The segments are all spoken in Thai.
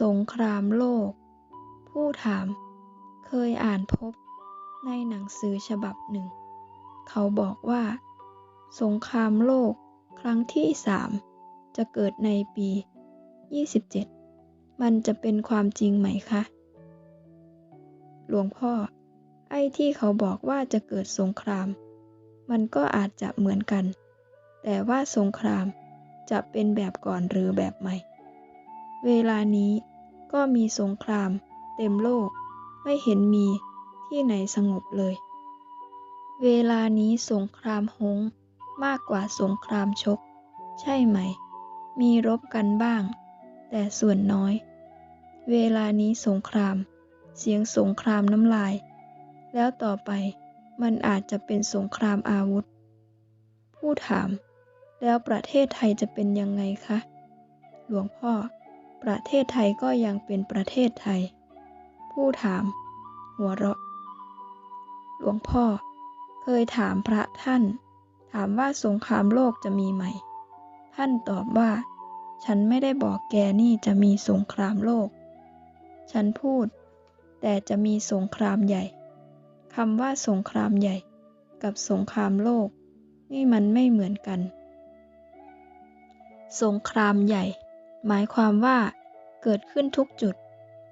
สงครามโลก ผู้ถาม เคยอ่านพบในหนังสือฉบับหนึ่ง เขาบอกว่า สงครามโลกครั้งที่สามจะเกิดในปี 27 มันจะเป็นความจริงไหมคะ หลวงพ่อ ไอ้ที่เขาบอกว่าจะเกิดสงคราม มันก็อาจจะเหมือนกัน แต่ว่าสงครามจะเป็นแบบก่อนหรือแบบใหม่ เวลานี้ก็มีสงครามเต็มโลก ไม่เห็นมีที่ไหนสงบเลย เวลานี้สงครามหงมากกว่าสงครามชก ใช่ไหม มีรบกันบ้าง แต่ส่วนน้อย เวลานี้สงคราม เสียงสงครามน้ำลาย แล้วต่อไปมันอาจจะเป็นสงครามอาวุธ ผู้ถาม แล้วประเทศไทยจะเป็นยังไงคะ หลวงพ่อ ประเทศไทยก็ยังเป็นประเทศไทย ผู้ถาม หัวเราะ หลวงพ่อ เคยถามพระท่าน ถามว่าสงครามโลกจะมีไหม ท่านตอบว่า ฉันไม่ได้บอกแกนี่จะมีสงครามโลก ฉันพูด แต่จะมีสงครามใหญ่คำว่าสงครามใหญ่ กับสงครามโลก นี่มันไม่เหมือนกัน สงครามใหญ่ หมายความว่า เกิดขึ้นทุกจุด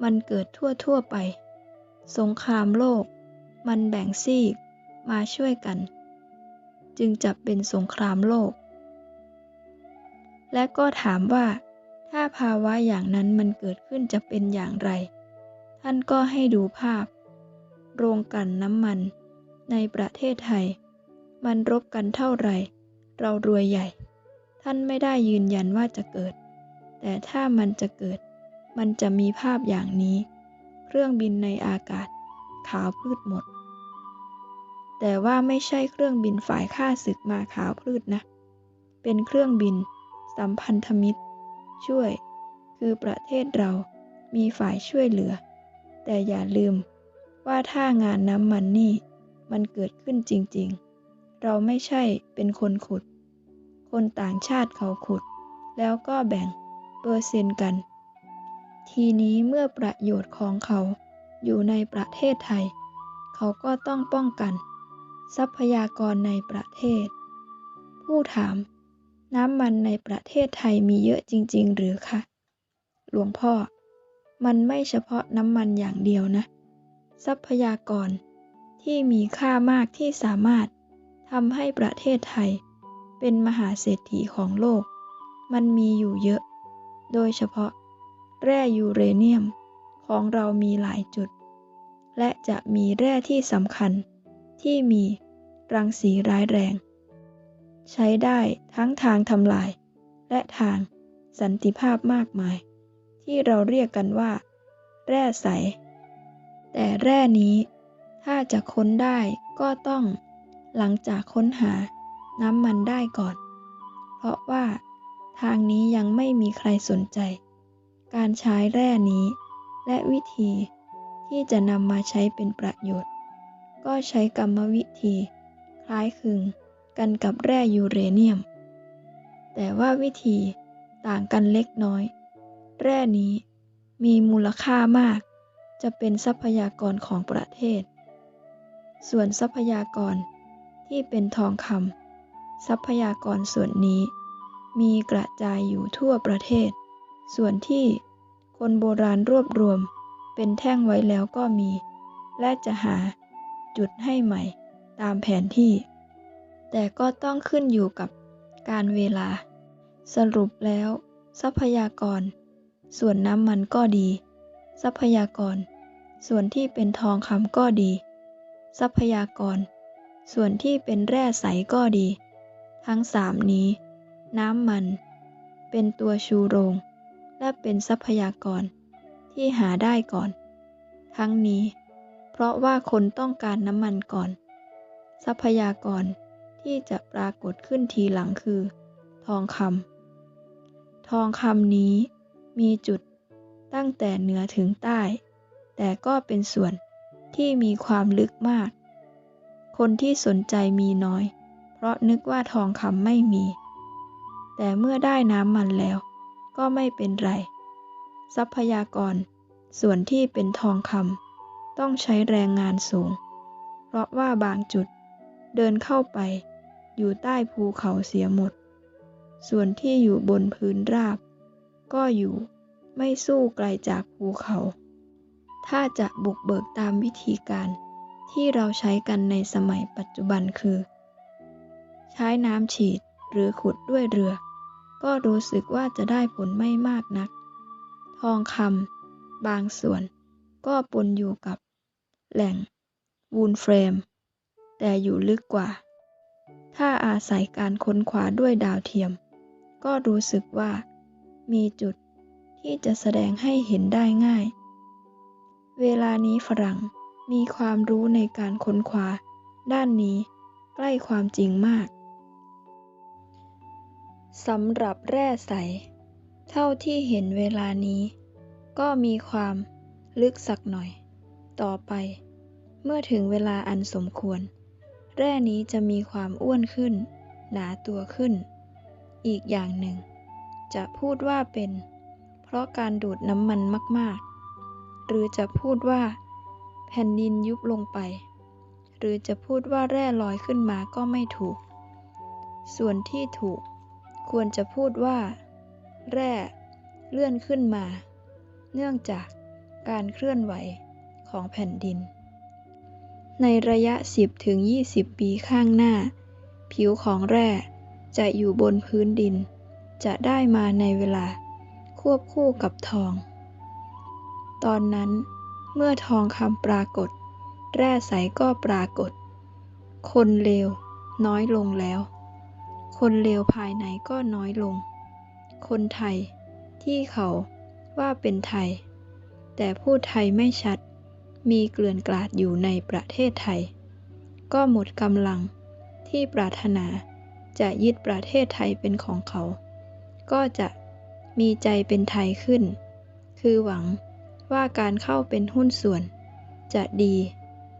มันเกิดทั่วทั่วไป สงครามโลก มันแบ่งซีก มาช่วยกัน จึงจะเป็นสงครามโลก และก็ถามว่า ถ้าภาวะอย่างนั้นมันเกิดขึ้นจะเป็นอย่างไร ท่านก็ให้ดูภาพ โรงกลั่นน้ำมัน ในประเทศไทย มันรบกันเท่าไหร่ เรารวยใหญ่ ท่านไม่ได้ยืนยันว่าจะเกิด แต่ถ้ามันจะเกิด มันจะมีภาพอย่างนี้ เครื่องบินในอากาศ ขาวพืชหมด แต่ว่าไม่ใช่เครื่องบินฝ่ายข้าศึกมาขาวพืชนะ เป็นเครื่องบิน สัมพันธมิตร ช่วย คือประเทศเรามีฝ่ายช่วยเหลือ แต่อย่าลืมว่าถ้างานน้ำมันนี่ มันเกิดขึ้นจริง ๆ เราไม่ใช่เป็นคนขุด คนต่างชาติเขาขุด แล้วก็แบ่ง เปอร์เซ็นต์กัน ทีนี้เมื่อประโยชน์ของเขาอยู่ในประเทศไทย เขาก็ต้องป้องกัน ทรัพยากรในประเทศ ผู้ถาม น้ำมันในประเทศไทยมีเยอะจริง ๆ หรือคะ หลวงพ่อ มันไม่เฉพาะน้ำมันอย่างเดียวนะ ทรัพยากรที่มีค่ามากที่สามารถทำให้ประเทศไทย เป็นมหาเศรษฐีของโลก มันมีอยู่เยอะ โดยเฉพาะ แร่ยูเรเนียมของเรามีหลายจุด และจะมีแร่ที่สำคัญที่มีรังสีร้ายแรง ใช้ได้ทั้งทางทำลาย และทางสันติภาพมากมาย ที่เราเรียกกันว่า แร่ใส แต่แร่นี้ถ้าจะค้นได้ก็ต้องหลังจากค้นหาน้ำมันได้ก่อน เพราะว่า ทางนี้ยังไม่มีใครสนใจ การใช้แร่นี้ และวิธีที่จะนำมาใช้เป็นประโยชน์ ก็ใช้กรรมวิธี คล้ายคลึงกันกับแร่ยูเรเนียม แต่ว่าวิธีต่างกันเล็กน้อย แร่นี้มีมูลค่ามาก จะเป็นทรัพยากรของประเทศ ส่วนทรัพยากรที่เป็นทองคำทรัพยากรส่วนนี้ มีกระจายอยู่ทั่วประเทศ ส่วนที่คนโบราณรวบรวมเป็นแท่งไว้แล้วก็มี และจะหาจุดให้ใหม่ตามแผนที่ แต่ก็ต้องขึ้นอยู่กับการเวลา สรุปแล้ว ทรัพยากร ส่วนน้ำมันก็ดี ทรัพยากร ส่วนที่เป็นทองคำก็ดี ทรัพยากร ส่วนที่เป็นแร่ใสก็ดี ทั้งสามนี้ น้ำมัน เป็นตัวชูโรง และเป็นทรัพยากรที่หาได้ก่อน ทั้งนี้ เพราะว่าคนต้องการน้ำมันก่อน ทรัพยากรที่จะปรากฏขึ้นทีหลังคือ ทองคำทองคำนี้มีจุดตั้งแต่เหนือถึงใต้ แต่ก็เป็นส่วนที่มีความลึกมาก คนที่สนใจมีน้อย เพราะนึกว่าทองคำไม่มี แต่เมื่อได้น้ำมันแล้ว ก็ไม่เป็นไร ทรัพยากร ส่วนที่เป็นทองคำต้องใช้แรงงานสูง เพราะว่าบางจุดเดินเข้าไป อยู่ใต้ภูเขาเสียหมด ส่วนที่อยู่บนพื้นราบ ก็อยู่ไม่สู้ไกลจากภูเขา ถ้าจะบุกเบิกตามวิธีการที่เราใช้กันในสมัยปัจจุบันคือ ใช้น้ำฉีดหรือขุดด้วยเรือ ก็รู้สึกว่าจะได้ผลไม่มากนัก ทองคำบางส่วนก็ปนอยู่กับแหล่งวูลเฟรม แต่อยู่ลึกกว่า ถ้าอาศัยการค้นคว้าด้วยดาวเทียม ก็รู้สึกว่ามีจุดที่จะแสดงให้เห็นได้ง่าย เวลานี้ฝรั่งมีความรู้ในการค้นคว้าด้านนี้ใกล้ความจริงมาก สำหรับแร่ใส เท่าที่เห็นเวลานี้ ก็มีความลึกสักหน่อย ต่อไป เมื่อถึงเวลาอันสมควร แร่นี้จะมีความอ้วนขึ้น หนาตัวขึ้น อีกอย่างหนึ่ง จะพูดว่าเป็น เพราะการดูดน้ำมันมาก ๆ หรือจะพูดว่า แผ่นดินยุบลงไป หรือจะพูดว่าแร่ลอยขึ้นมาก็ไม่ถูก ส่วนที่ถูก ควรจะพูดว่า แร่ เลื่อนขึ้นมา เนื่องจากการเคลื่อนไหวของแผ่นดิน ในระยะ 10-20 ปีข้างหน้า ผิวของแร่จะอยู่บนพื้นดิน จะได้มาในเวลาควบคู่กับทอง ตอนนั้นเมื่อทองคำปรากฏ แร่ใสก็ปรากฏ คนเลวน้อยลงแล้ว คนเลวภายในก็น้อยลง คนไทยที่เขาว่าเป็นไทย แต่พูดไทยไม่ชัด มีเกลื่อนกลาดอยู่ในประเทศไทย ก็หมดกำลังที่ปรารถนาจะยึดประเทศไทยเป็นของเขา ก็จะมีใจเป็นไทยขึ้น คือหวังว่าการเข้าเป็นหุ้นส่วน จะดี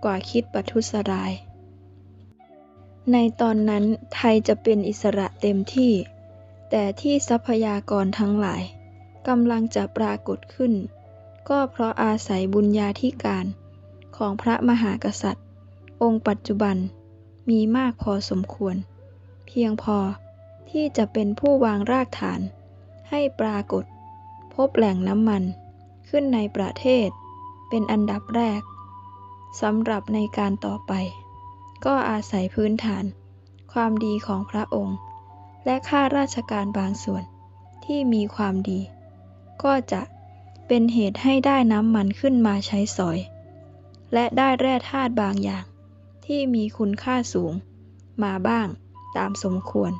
กว่าคิดประทุษร้าย ในตอนนั้นไทยจะเป็นอิสระเต็มที่ แต่ที่ทรัพยากรทั้งหลายกำลังจะปรากฏขึ้น ก็เพราะอาศัยบุญญาธิการของพระมหากษัตริย์ องค์ปัจจุบันมีมากพอสมควร เพียงพอที่จะเป็นผู้วางรากฐาน ให้ปรากฏ พบแหล่งน้ำมัน ขึ้นในประเทศ เป็นอันดับแรกสำหรับในการต่อไป ก็อาศัยพื้นฐาน ความดีของพระองค์ และข้าราชการบางส่วนที่มีความดี ก็จะเป็นเหตุให้ได้น้ำมันขึ้นมาใช้สอย และได้แร่ธาตุบางอย่าง ที่มีคุณค่าสูง มาบ้างตามสมควร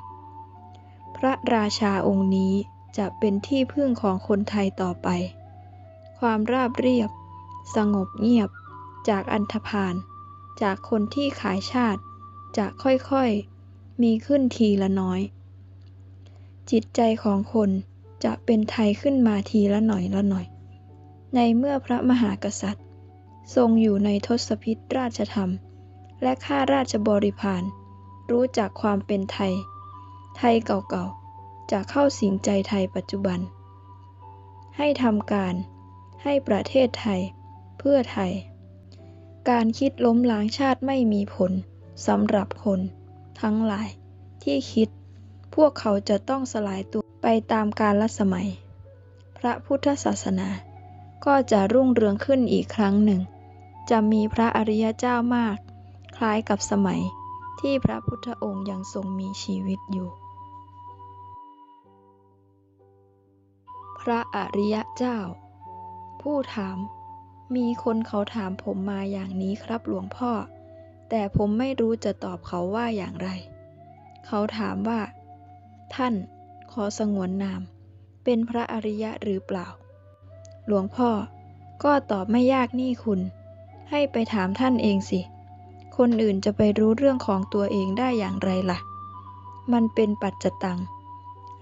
พระราชาองค์นี้จะเป็นที่พึ่งของคนไทยต่อไป ความราบเรียบ สงบเงียบจากอันธพาล จากคนที่ขายชาติ จะค่อยๆ มีขึ้นทีละน้อย จิตใจของคนจะเป็นไทยขึ้นมาทีละหน่อยละหน่อย ในเมื่อพระมหากษัตริย์ ทรงอยู่ในทศพิธราชธรรม และข้าราชบริพารรู้จักความเป็นไทย ไทยเก่าๆ จะเข้าสิงใจไทยปัจจุบัน ให้ทำการ ให้ประเทศไทย เพื่อไทย การคิดล้มล้างชาติไม่มีผลสำหรับคน ทั้งหลายที่คิด พวกเขาจะต้องสลายตัวไปตามกาลสมัย พระพุทธศาสนา ก็จะรุ่งเรืองขึ้นอีกครั้งหนึ่ง จะมีพระอริยเจ้ามาก คล้ายกับสมัยที่พระพุทธองค์ยังทรงมีชีวิตอยู่ พระอริยเจ้า ผู้ถาม มีคนเขาถามผมมาอย่างนี้ครับหลวงพ่อ แต่ผมไม่รู้จะตอบเขาว่าอย่างไร เขาถามว่า ท่าน ขอสงวนนาม เป็นพระอริยะหรือเปล่า หลวงพ่อ ก็ตอบไม่ยากนี่คุณ ให้ไปถามท่านเองสิ คนอื่นจะไปรู้เรื่องของตัวเองได้อย่างไรล่ะ มันเป็นปัจจตัง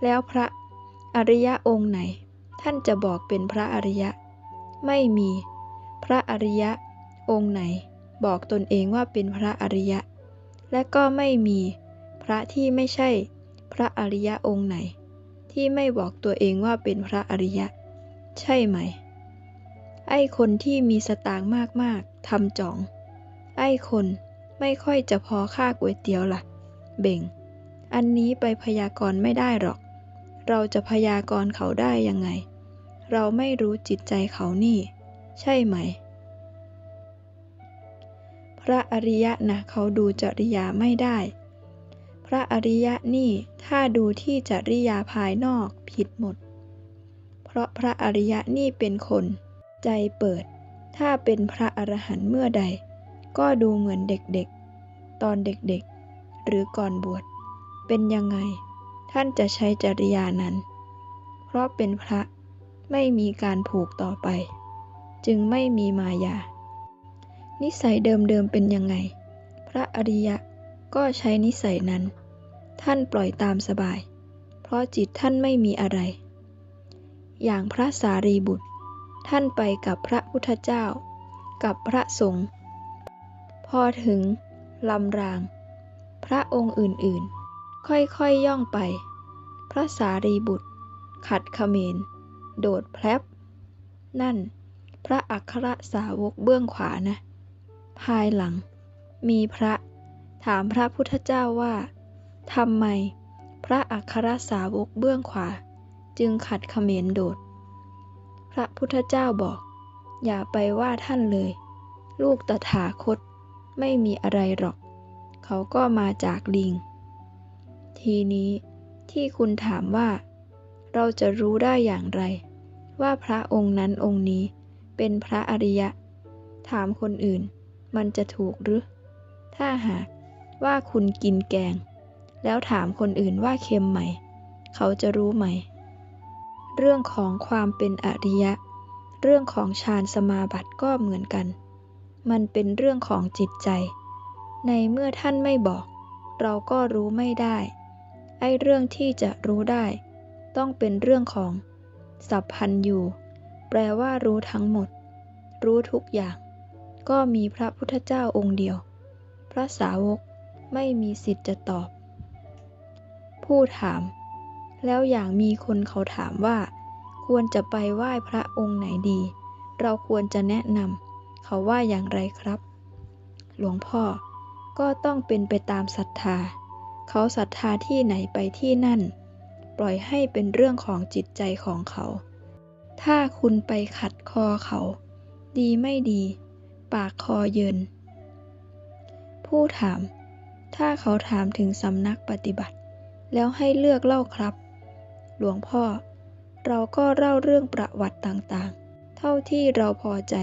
แล้วพระอริยะองค์ไหน ท่านจะบอกเป็นพระอริยะ ไม่มี พระอริยะ องค์ไหน บอกตนเองว่าเป็นพระอริยะ และก็ไม่มีพระที่ไม่ใช่พระอริยะองค์ไหน ที่ไม่บอกตัวเองว่าเป็นพระอริยะ ใช่ไหม ไอ้คนที่มีสตางค์มากๆทำจ่อง ไอ้คนไม่ค่อยจะพอค่าก๋วยเตี๋ยวล่ะ เบ่ง อันนี้ไปพยากรณ์ไม่ได้หรอก เราจะพยากรณ์เขาได้ยังไง เราไม่รู้จิตใจเขานี่ ใช่ไหม พระอริยะนะเขาดูจริยาไม่ได้ พระอริยะนี่ถ้าดูที่จริยาภายนอกผิดหมด เพราะพระอริยะนี่เป็นคน ใจเปิด ถ้าเป็นพระอรหันต์เมื่อใด ก็ดูเหมือนเด็กๆ ตอนเด็กๆ หรือก่อนบวช เป็นยังไง ท่านจะใช้จริยานั้น เพราะเป็นพระไม่มีการผูกต่อไป จึงไม่มีมายา นิสัยเดิมๆเป็นยังไง พระอริยะก็ใช้นิสัยนั้น ท่านปล่อยตามสบาย เพราะจิตท่านไม่มีอะไร อย่างพระสารีบุตร ท่านไปกับพระพุทธเจ้า กับพระสงฆ์พอถึงลำราง พระองค์อื่นๆ ค่อยๆย่องไป พระสารีบุตร ขัดเขมรโดดแพลบนั่น พระอัครสาวกเบื้องขวานะ ภายหลัง มีพระถามพระพุทธเจ้าว่าทำไม พระอัครสาวกเบื้องขวา จึงขัดเขมรโดด พระพุทธเจ้าบอก อย่าไปว่าท่านเลย ลูกตถาคตไม่มีอะไรหรอก เขาก็มาจากลิง ทีนี้ที่คุณถามว่า เราจะรู้ได้อย่างไร ว่าพระองค์นั้นองค์นี้ เป็นพระอริยะ ถามคนอื่น มันจะถูกหรือ ถ้าหากว่าคุณกินแกง แล้วถามคนอื่นว่าเค็มไหม เขาจะรู้ไหม เรื่องของความเป็นอริยะ เรื่องของฌานสมาบัติก็เหมือนกัน มันเป็นเรื่องของจิตใจ ในเมื่อท่านไม่บอก เราก็รู้ไม่ได้ ไอ้เรื่องที่จะรู้ได้ ต้องเป็นเรื่องของสัพพันยู แปลว่ารู้ทั้งหมด รู้ทุกอย่าง ก็มีพระพุทธเจ้าองค์เดียว พระสาวกไม่มีสิทธิ์จะตอบ ผู้ถาม แล้วอย่างมีคนเขาถามว่า ควรจะไปไหว้พระองค์ไหนดี เราควรจะแนะนำเขาว่าอย่างไรครับ หลวงพ่อก็ต้องเป็นไปตามศรัทธา เขาศรัทธาที่ไหนไปที่นั่น ปล่อยให้เป็นเรื่องของจิตใจของเขา ถ้าคุณไปขัดคอเขา ดีไม่ดี ปากคอเยิน ผู้ถาม ถ้าเขาถามถึงสำนักปฏิบัติ แล้วให้เลือกเล่าครับ หลวงพ่อ เราก็เล่าเรื่องประวัติต่างๆ เท่าที่เราพอใจ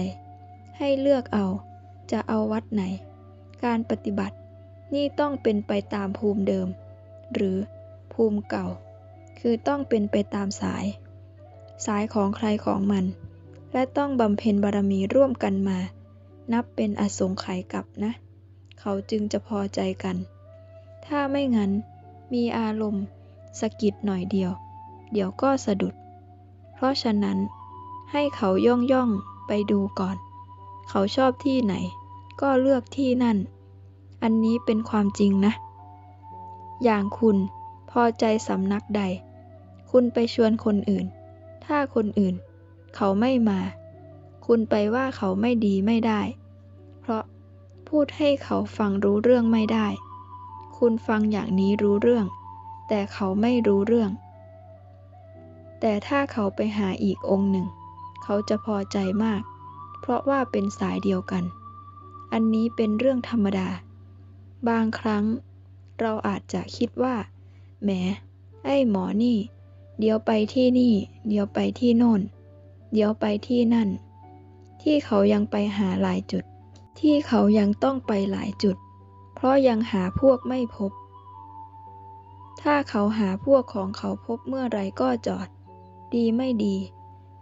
ให้เลือกเอา จะเอาวัดไหน การปฏิบัติ นี่ต้องเป็นไปตามภูมิเดิม หรือภูมิเก่า คือต้องเป็นไปตามสาย สายของใครของมัน และต้องบำเพ็ญบารมีร่วมกันมา นับเป็นอสงไขยกับนะ เขาจึงจะพอใจกัน ถ้าไม่งั้น มีอารมณ์สะกิดหน่อยเดียว เดี๋ยวก็สะดุด เพราะฉะนั้น ให้เขาย่องย่องไปดูก่อน เขาชอบที่ไหน ก็เลือกที่นั่น อันนี้เป็นความจริงนะ อย่างคุณพอใจสำนักใด คุณไปชวนคนอื่น ถ้าคนอื่น เขาไม่มา คุณไปว่าเขาไม่ดีไม่ได้ เพราะพูดให้เขาฟังรู้เรื่องไม่ได้ คุณฟังอย่างนี้รู้เรื่อง แต่เขาไม่รู้เรื่อง แต่ถ้าเขาไปหาอีกองค์หนึ่ง เขาจะพอใจมาก เพราะว่าเป็นสายเดียวกัน อันนี้เป็นเรื่องธรรมดา บางครั้ง เราอาจจะคิดว่าแหมไอ้หมอนี่ เดี๋ยวไปที่นี่ เดี๋ยวไปที่โน่น เดี๋ยวไปที่นั่น ที่เขายังไปหาหลายจุด ที่เขายังต้องไปหลายจุด เพราะยังหาพวกไม่พบ ถ้าเขาหาพวกของเขาพบเมื่อไรก็จอด ดีไม่ดี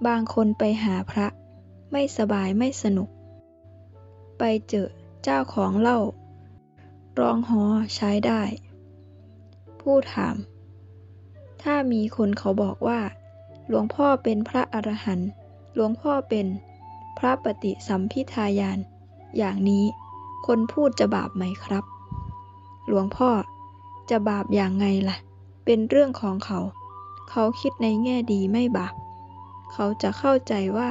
บางคนไปหาพระ ไม่สบายไม่สนุก ไปเจอเจ้าของเล้ารองฮอใช้ได้ ผู้ถาม ถ้ามีคนเขาบอกว่า หลวงพ่อเป็นพระอรหันต์หลวงพ่อเป็นพระปฏิสัมพิทายาน อย่างนี้คนพูดจะบาปไหมครับ หลวงพ่อจะบาปอย่างไงล่ะ เป็นเรื่องของเขา เขาคิดในแง่ดีไม่บาป เขาจะเข้าใจว่า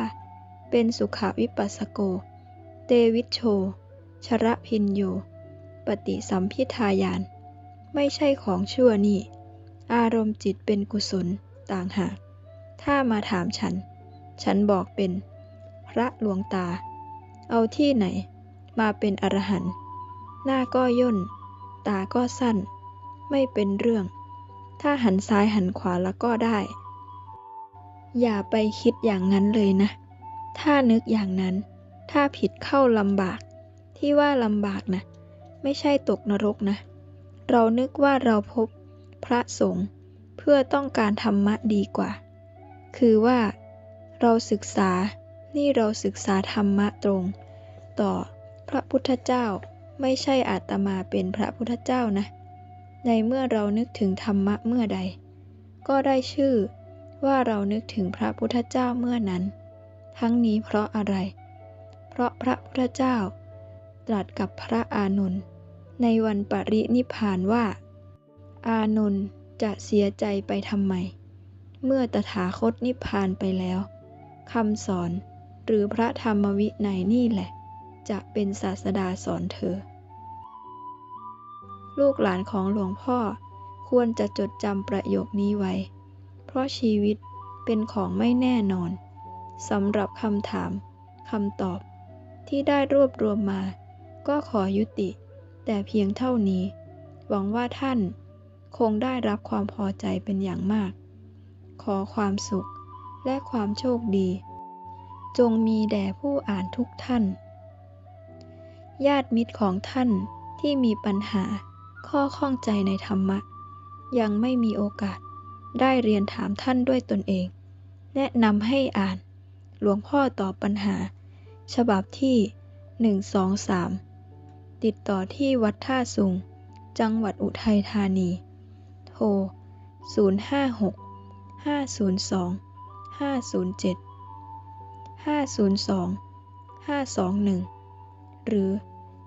เป็นสุขวิปัสสโก เตวิชโช ชระพินโย ปฏิสัมพิทายาน ไม่ใช่ของชั่วนี่ อารมณ์จิตเป็นกุศลต่างหาก ถ้ามาถามฉัน ฉันบอกเป็น พระหลวงตา เอาที่ไหน มาเป็นอรหันต์หน้าก็ย่น ตาก็สั้น ไม่เป็นเรื่อง ถ้าหันซ้ายหันขวาแล้วก็ได้ อย่าไปคิดอย่างนั้นเลยนะ ถ้านึกอย่างนั้น ถ้าผิดเข้าลำบาก ที่ว่าลำบากนะ ไม่ใช่ตกนรกนะ เรานึกว่าเราพบ พระสงฆ์เพื่อต้องการธรรมะดีกว่า คือว่า เราศึกษา นี่เราศึกษาธรรมะตรง ต่อพระพุทธเจ้าไม่ใช่อาตมาเป็นพระพุทธเจ้านะ ในเมื่อเรานึกถึงธรรมะเมื่อใด ก็ได้ชื่อว่าเรานึกถึงพระพุทธเจ้าเมื่อนั้น ทั้งนี้เพราะอะไร เพราะพระพุทธเจ้า ตรัสกับพระอานนท์ในวันปรินิพพานว่า อานนท์จะเสียใจไปทำไม เมื่อตถาคตนิพพานไปแล้วคำสอนหรือพระธรรมวินัยนี่แหละ จะเป็นศาสดาสอนเธอ ลูกหลานของหลวงพ่อควรจะจดจำประโยคนี้ไว้ เพราะชีวิตเป็นของไม่แน่นอนสำหรับคำถามคำตอบที่ได้รวบรวมมา ก็ขอยุติ แต่เพียงเท่านี้ หวังว่าท่าน คงได้รับความพอใจเป็นอย่างมาก ขอความสุขและความโชคดี จงมีแด่ผู้อ่านทุกท่าน ญาติมิตรของท่านที่มีปัญหาข้อข้องใจในธรรมะ ยังไม่มีโอกาสได้เรียนถามท่านด้วยตนเอง แนะนำให้อ่าน หลวงพ่อตอบปัญหา ฉบับที่ 123 ติดต่อที่วัดท่าสุง จังหวัดอุทัยธานี 056 502 507 502 521 หรือ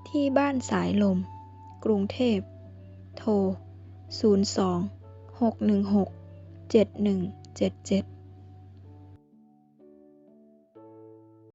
ที่บ้านสายลม กรุงเทพ โทร 02 616 7177